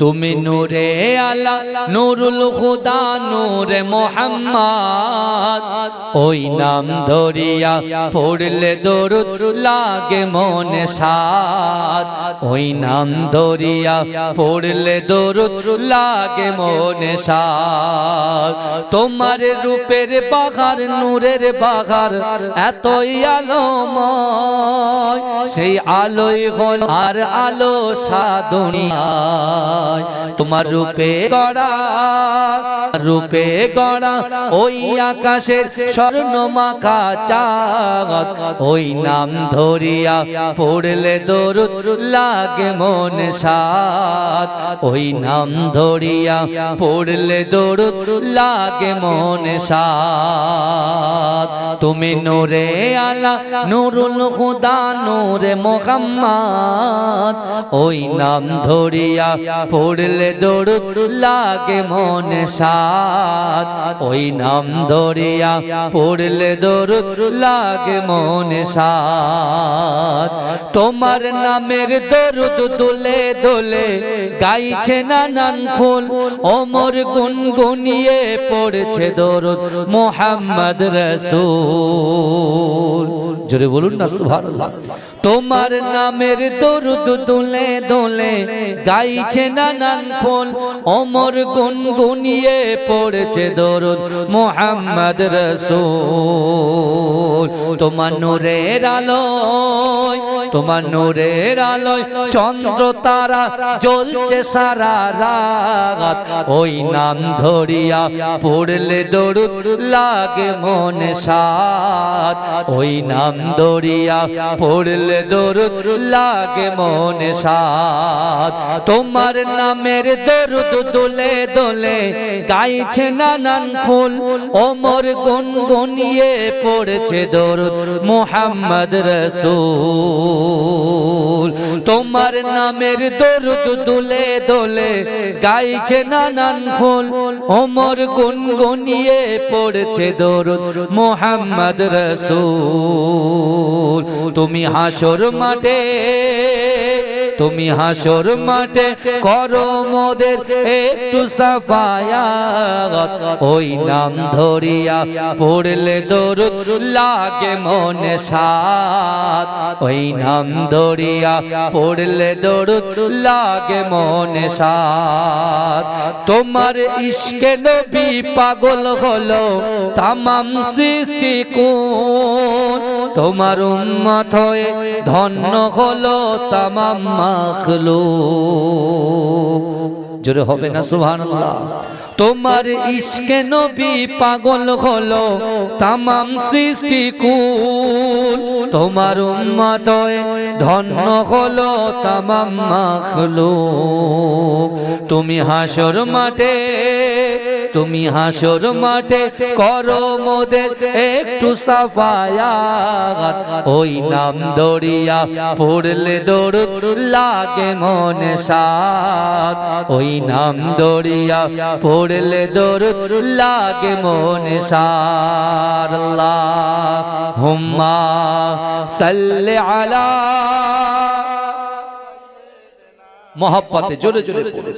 তুমি নূরে আলা নুরুল খুদা নূরে মোহাম্মদ। ওই নাম ধরিয়া পড়লে দরুদ লাগে মনে সাদ ওই নাম ধরিয়া পড়লে দরুদ লাগে মনে সাদ তোমার রূপের বাঘার নূরের বাঘার এতই আলোময়। সেই আলোই হল আর আলো সাদুনিয়ায় তোমার রূপে গড়া রূপে গড়া, ওই আকাশের স্বর্ণ মাখা চাঁদ, ওই নাম ধরিয়া পড়লে দরুদ লাগে মন সাত। ওই নাম ধরিয়া পড়লে দরুদ লাগে মন সাত। তুমি নূরে আলা নুরুল খুদা নূরে মোহাম্মদ। ওই নাম ধরিয়া পড়লে দরুদ লাগে মন সাত ওই নাম ধরিয়া পড়লে দরুদ লাগে মন সাত তোমার নামের দরুদ দুলে দোলে গাইছে নানান ফুল। ওমর গুনগুনিয়ে পড়ছে দরুদ মোহাম্মদ রসুল। জোরে বলুন না, সুবহানাল্লাহ। তোমার নামের দরুদ দুলে দোলে গাইছে নানান ফুল ওমর গুনগুনিয়ে পড়ছে দরুদ মোহাম্মদ রসুল। তোমার নূরের আলোয়, তোমার নূরের আলোয় চন্দ্র তারা জ্বলছে সারা রাত। ওই নাম ধরিয়া পড়লে দরুদ লাগে মনে সাত ওই নাম দরিয়া পড়লে দরুদ লাগে মনে সাত। তোমার নামের দরুদ দোলে দোলে গাইছে নানান ফুল। ওমর গুনগুনিয়ে পড়ছে দরুদ মোহাম্মদ রসুল। তোমার নামের দরুদ দুলে দোলে, গাইছে নানান ফুল, ওমর গুনগুনিয়ে পড়ছে দরুদ, মোহাম্মদ রসুল। তুমি হাসর মাঠে তুমি হাসর মাঠে করো মোদের একটু সাফায়াত। ওই নাম ধরিয়া পড়লে দরুদ লাগে মনে সাত। ওই নাম ধরিয়া পড়লে দরুদ লাগে মনে সাত। তোমার ইশকে নবী পাগল হলো, তামাম সৃষ্টি কোন? তোমার উম্মত হয়ে ধন্য হলো তামাম মাখলো জোরে হবে না, সুবহানাল্লাহ। তোমার ইশকে নবী পাগল হলো তামাম সৃষ্টি কুল তোমার উম্মত হয়ে ধন্য হলো তামাম মাখলো তুমি হাসর মাঠে তুমি হাসর মাঠে করো মোদের একটু সাফায়াত। ওই নাম দড়িয়া পড়লে দৌড় লাগে মনে সাত। ওই নাম দড়িয়া পড়লে দৌড় লাগে মনে সার হুম্মা সাল্লে আলা মহব্বতে জোরে জোরে পড়ে